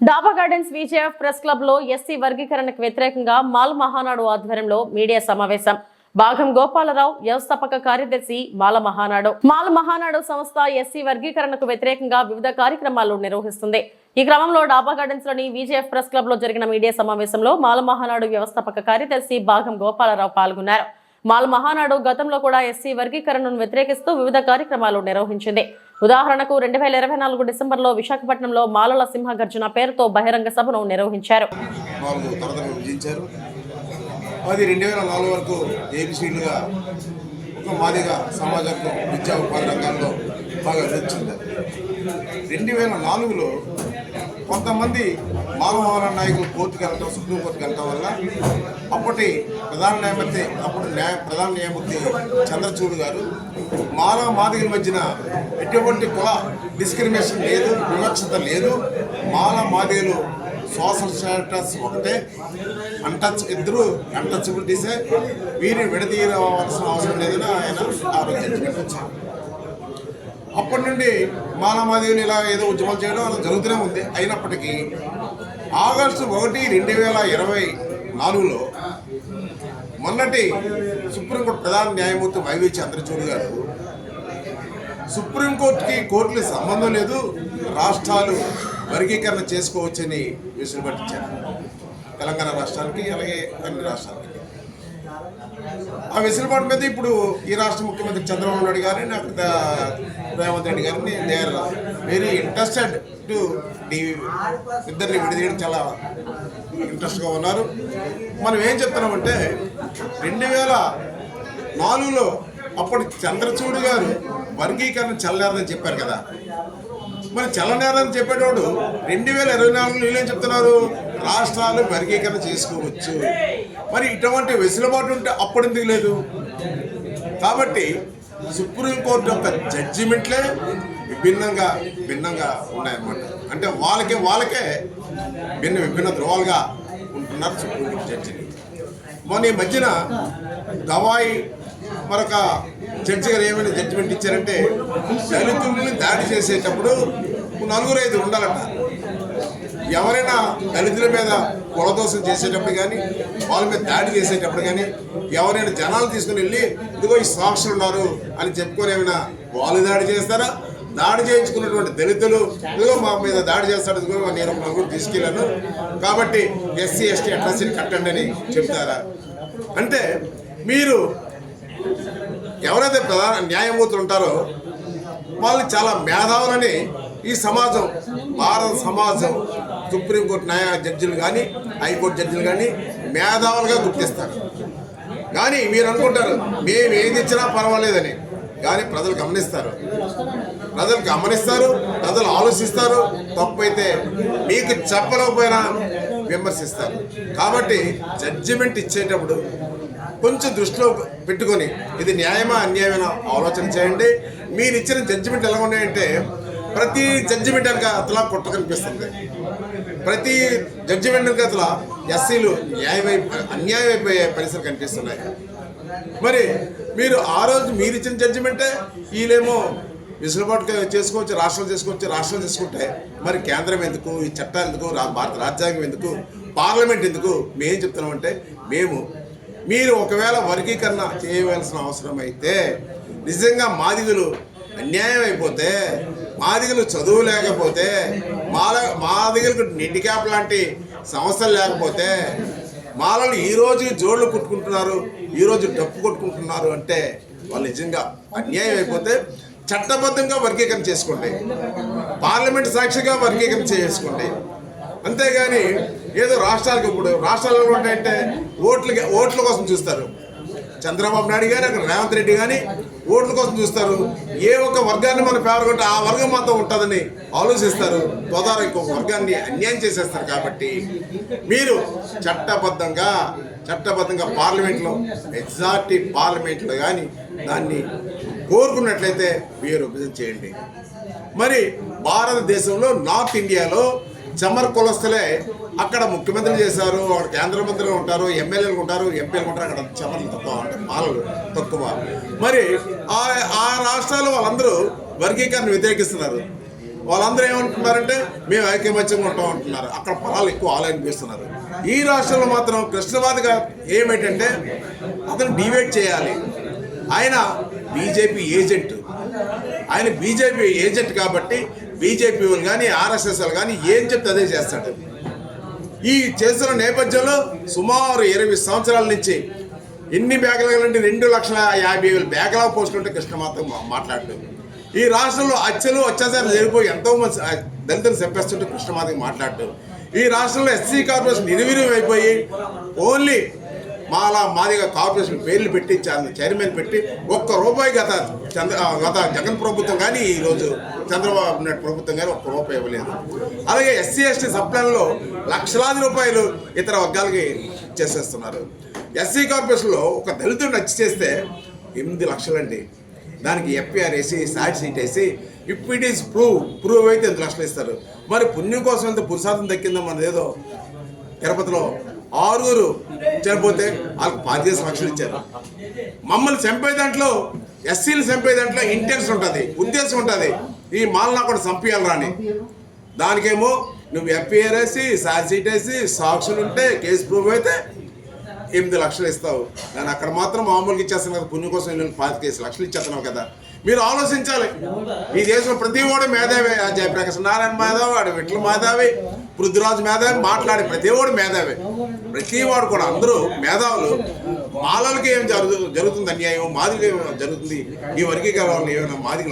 డాబా gardens VJF press క్లబ్లో SC వర్గీకరణకు వ్యతిరేకంగా మాల్ మహానాడు ఆధ్వర్యంలో మీడియా సమావేశం. భాగం గోపాలరావు వ్యవస్థాపక కార్యదర్శి మాల మహానాడు. మాల మహానాడు సంస్థ ఎస్సీ వర్గీకరణకు వ్యతిరేకంగా వివిధ కార్యక్రమాలు నిర్వహిస్తుంది. ఈ క్రమంలో డాబా గార్డెన్స్లోని విజేఎఫ్ ప్రెస్ క్లబ్లో జరిగిన మీడియా సమావేశంలో మాల మహానాడు వ్యవస్థాపక కార్యదర్శి భాగం గోపాలరావు పాల్గొన్నారు. మాల్ మహానాడు గతంలో కూడా ఎస్సీ వర్గీకరణను వ్యతిరేకిస్తూ వివిధ కార్యక్రమాలు నిర్వహించింది. ఉదాహరణకు రెండు వేల ఇరవై నాలుగు డిసెంబర్లో విశాఖపట్నంలో మాలల సింహగర్జన పేరుతో బహిరంగ సభను నిర్వహించారు. అది రెండు వేల నాలుగు వరకు ఏబిసిడ్లుగా ఒక మాదిగా సమాజంలో విద్యా ఉపాధి రంగాల్లో బాగా అభివృద్ధి చెందారు. రెండు వేల నాలుగులో కొంతమంది మానవహార నాయకులు కోర్టుకు వెళ్ళటం సుప్రీంకోర్టుకు వెళ్ళటం వల్ల అప్పటి ప్రధాన న్యాయమూర్తి అప్పుడు న్యాయ ప్రధాన న్యాయమూర్తి చంద్రచూడ్ గారు మానవ మాదిగల మధ్యన ఎటువంటి కుల డిస్క్రిమినేషన్ లేదు వివక్షత లేదు. మాల మాదిగలు సోషల్ స్టేటస్ ఒకటే. అంటచ్ ఇద్దరు అన్టచబిలిటీసే వీరిని విడదీయవలసిన అవసరం లేదని ఆయన ఆ రోజు జడ్జిమెంట్ వచ్చారు అప్పటి నుండి మానవాదేవిని ఇలా ఏదో ఉద్యమాలు చేయడం అలా జరుగుతూనే ఉంది. అయినప్పటికీ ఆగస్టు ఒకటి రెండు వేల ఇరవై నాలుగులో మొన్నటి సుప్రీంకోర్టు ప్రధాన న్యాయమూర్తి వైవి చంద్రచూడ్ గారు సుప్రీంకోర్టుకి కోర్టులకి సంబంధం లేదు రాష్ట్రాలు వర్గీకరణ చేసుకోవచ్చని వెసులుబట్టించారు తెలంగాణ రాష్ట్రానికి అలాగే అన్ని రాష్ట్రాలకి. ఆ వెసులుబాటు మీద ఇప్పుడు ఈ రాష్ట్ర ముఖ్యమంత్రి చంద్రబాబు నాయుడు గారిని అక్కడ రేవంత్ రెడ్డి గారిని they are very interested to ఇద్దరిని విడదీయడం చాలా ఇంట్రెస్ట్గా ఉన్నారు. మనం ఏం చెప్తున్నామంటే రెండు వేల నాలుగులో అప్పుడు చంద్రచూడు గారు వర్గీకరణ చల్లనేరని చెప్పారు కదా. మరి చల్లనేరని చెప్పేటోడు రెండు వేల ఇరవై నాలుగులో వీళ్ళేం చెప్తున్నారు? రాష్ట్రాలు వర్గీకరణ చేసుకోవచ్చు. మరి ఇటువంటి వెసులుబాటు ఉంటే అప్పుడు ఎందుకు లేదు? కాబట్టి సుప్రీంకోర్టు యొక్క జడ్జిమెంట్లే విభిన్నంగా భిన్నంగా ఉన్నాయన్నమాట. అంటే వాళ్ళకే వాళ్ళకే భిన్న విభిన్న ధ్రువాలుగా ఉంటున్నారు సుప్రీంకోర్టు జడ్జిలు. మొన్న ఈ మధ్యన గవాయి మరొక జడ్జి గారు ఏమైనా జడ్జిమెంట్ ఇచ్చారంటే దళితుల్ని దాడి చేసేటప్పుడు నలుగురు ఐదు ఉండాలంట. ఎవరైనా దళితుల మీద కులదోషం చేసేటప్పుడు కానీ వాళ్ళ మీద దాడి చేసేటప్పుడు కానీ ఎవరైనా జనాలు తీసుకుని వెళ్ళి ఇదిగో ఈ సాక్షులు ఉన్నారు అని చెప్పుకొని ఏమైనా వాళ్ళు దాడి చేస్తారా? దాడి చేయించుకున్నటువంటి దళితులు ఇదిగో మా మీద దాడి చేస్తాడు ఇదిగో నేను ఒక తీసుకెళ్ళాను. కాబట్టి ఎస్సీ ఎస్టీ అట్రాసిటీ కట్టండి అని చెప్తారా? అంటే మీరు ఎవరైతే ప్రధాన న్యాయమూర్తులు ఉంటారో వాళ్ళు చాలా మేధావులని ఈ సమాజం భారత సమాజం సుప్రీంకోర్టు న్యాయ జడ్జిలు కానీ హైకోర్టు జడ్జిలు కానీ మేధావులుగా గుర్తిస్తారు కానీ మీరు అనుకుంటారు మేము ఏది ఇచ్చినా పర్వాలేదని. కానీ ప్రజలు గమనిస్తారు. ప్రజలు గమనిస్తారు ప్రజలు ఆలోచిస్తారు తప్పైతే మీకు చెప్పలేకపోయినా విమర్శిస్తారు. కాబట్టి జడ్జిమెంట్ ఇచ్చేటప్పుడు కొంచెం దృష్టిలో పెట్టుకొని ఇది న్యాయమా అన్యాయమైనా ఆలోచన చేయండి. మీరు ఇచ్చిన జడ్జిమెంట్ ఎలా ఉన్నాయంటే ప్రతి జడ్జిమెంట్ వెనక అతలా కొట్ట కనిపిస్తుంది. ప్రతి జడ్జిమెంట్ గతుల ఎస్సీలు న్యాయమై అన్యాయమైపోయే పరిస్థితులు కనిపిస్తున్నాయి. మరి మీరు ఆ రోజు మీరు ఇచ్చిన జడ్జిమెంటే వీళ్ళేమో విసులుబాటు చేసుకోవచ్చు రాష్ట్రాలు చేసుకోవచ్చు రాష్ట్రాలు చేసుకుంటే మరి కేంద్రం ఎందుకు? ఈ చట్టాలు ఎందుకు? భారత రాజ్యాంగం ఎందుకు? పార్లమెంట్ ఎందుకు? మేం చెప్తున్నామంటే మేము మీరు ఒకవేళ వర్గీకరణ చేయవలసిన అవసరం అయితే నిజంగా మాదిగులు అన్యాయం అయిపోతే మాదిగలు చదువు లేకపోతే మా మా దగ్గరకు నిండి క్యాప్ లాంటి సమస్యలు లేకపోతే మాలలు ఈరోజు జోళ్ళు కుట్టుకుంటున్నారు ఈరోజు డప్పు కొట్టుకుంటున్నారు అంటే వాళ్ళు నిజంగా అన్యాయం అయిపోతే చట్టబద్ధంగా వర్గీకరణ చేసుకోండి. పార్లమెంట్ సాక్షిగా వర్గీకరణ చేసుకోండి. అంతేగాని ఏదో రాష్ట్రాలకు ఇప్పుడు రాష్ట్రాలలో ఉంటాయంటే ఓట్లకి ఓట్ల కోసం చూస్తారు. చంద్రబాబు నాయుడు కానీ అక్కడ రేవంత్ రెడ్డి కానీ ఓట్ల కోసం చూస్తారు. ఏ ఒక్క వర్గాన్ని మనం ఫేవర్ కొంటే ఆ వర్గం మాత్రం ఉంటుందని ఆలోచిస్తారు. తోదారు ఇంకొక వర్గాన్ని అన్యాయం చేసేస్తారు కాబట్టి మీరు చట్టబద్ధంగా చట్టబద్ధంగా పార్లమెంట్లో మెజార్టీ పార్లమెంట్లో కానీ దాన్ని కోరుకున్నట్లయితే మీరు విభజన చేయండి. మరి భారతదేశంలో నార్త్ ఇండియాలో చమర్ కులస్తులే అక్కడ ముఖ్యమంత్రి చేశారు అక్కడ కేంద్ర మంత్రులు ఉంటారు ఎమ్మెల్యేలు ఉంటారు ఎంపీలు ఉంటారు అక్కడ చమర్లు తక్కువ అంటే మాలలు తక్కువ. మరి ఆ ఆ వాళ్ళందరూ వర్గీకరణ వ్యతిరేకిస్తున్నారు. వాళ్ళందరూ ఏమంటున్నారంటే మేము ఐకమత్యంగా ఉంటాం అంటున్నారు. అక్కడ పొలాలు ఎక్కువ ఆలయనిపిస్తున్నారు ఈ రాష్ట్రంలో మాత్రం కృష్ణవాదిగా ఏమిటంటే అతను డివైడ్ చేయాలి. ఆయన బీజేపీ ఏజెంట్. ఆయన బీజేపీ ఏజెంట్ కాబట్టి బీజేపీ వాళ్ళు కానీ ఆర్ఎస్ఎస్ వాళ్ళు కానీ ఏం చెప్తే అదే చేస్తాడు. ఈ చేసిన నేపథ్యంలో సుమారు ఇరవై సంవత్సరాల నుంచి ఎన్ని బ్యాగులు అంటే రెండు లక్షల యాభై వేల బ్యాగుల పోసుకుంటే ఉంటే కృష్ణమాత మాట్లాడటం ఈ రాష్ట్రంలో హత్యలు అత్యాచారాలు జరిగిపోయి ఎంతోమంది దళితులు చెప్పేస్తుంటే కృష్ణమాతకి మాట్లాడటం ఈ రాష్ట్రంలో ఎస్సీ కార్పొరేషన్ నిర్వీర్యం అయిపోయి ఓన్లీ మాలా మాదిగా కార్పొరేషన్ పేర్లు పెట్టి చైర్మన్ పెట్టి ఒక్క రూపాయి గత చంద్ర గత జగన్ ప్రభుత్వం కానీ ఈరోజు చంద్రబాబు నాయుడు ప్రభుత్వం కానీ ఒక్క రూపాయి ఇవ్వలేదు. అలాగే ఎస్సీ ఎస్టీ సప్లాన్లో లక్షలాది రూపాయలు ఇతర వర్గాలకి చేసేస్తున్నారు. ఎస్సీ కార్పొరేషన్లో ఒక దళితుడిని హత్య చేస్తే ఎనిమిది లక్షలండి. దానికి ఎఫ్ఐఆర్ వేసి సాట్ సీట్ వేసి if it is prove prove అయితే ఎంత లక్షలు ఇస్తారు. మరి పుణ్యం కోసం ఎంత పురుషార్థం దక్కిందో మనదేదో ఏదో తిరుపతిలో ఆరుగురు చనిపోతే వాళ్ళకి పాతికేసి లక్షలు ఇచ్చారు. మమ్మల్ని చంపే దాంట్లో ఎస్సీలు చంపే దాంట్లో ఇంటెన్స్ ఉంటుంది ఉద్దేశం ఉంటుంది. ఈ మాలనా కూడా చంపేయాలి రాని. దానికేమో నువ్వు ఎఫ్ఐఆర్ వేసి సార్ సీట్ వేసి సాక్షులు ఉంటే కేసు ప్రూవ్ అయితే ఎనిమిది లక్షలు ఇస్తావు. నేను అక్కడ మాత్రం మామూలుగా ఇచ్చేస్తాను కదా పుణ్యం కోసం నేను పాతికేసి లక్షలు ఇచ్చేస్తున్నావు కదా. మీరు ఆలోచించాలి. ఈ దేశంలో ప్రతి వాడు మేధావి ఆ జయప్రకాశ్ నారాయణ మేధావి వాడు విట్ల మేధావి పృథ్వరాజు మేధావి మాట్లాడే ప్రతి వాడు మేధావి. ప్రతి వాడు కూడా అందరూ మేధావులు. మాలలకి ఏం జరుగు జరుగుతుంది అన్యాయం? మాదిరిగా జరుగుతుంది? ఈ వర్గీకరణ ఏమైనా మాదిరి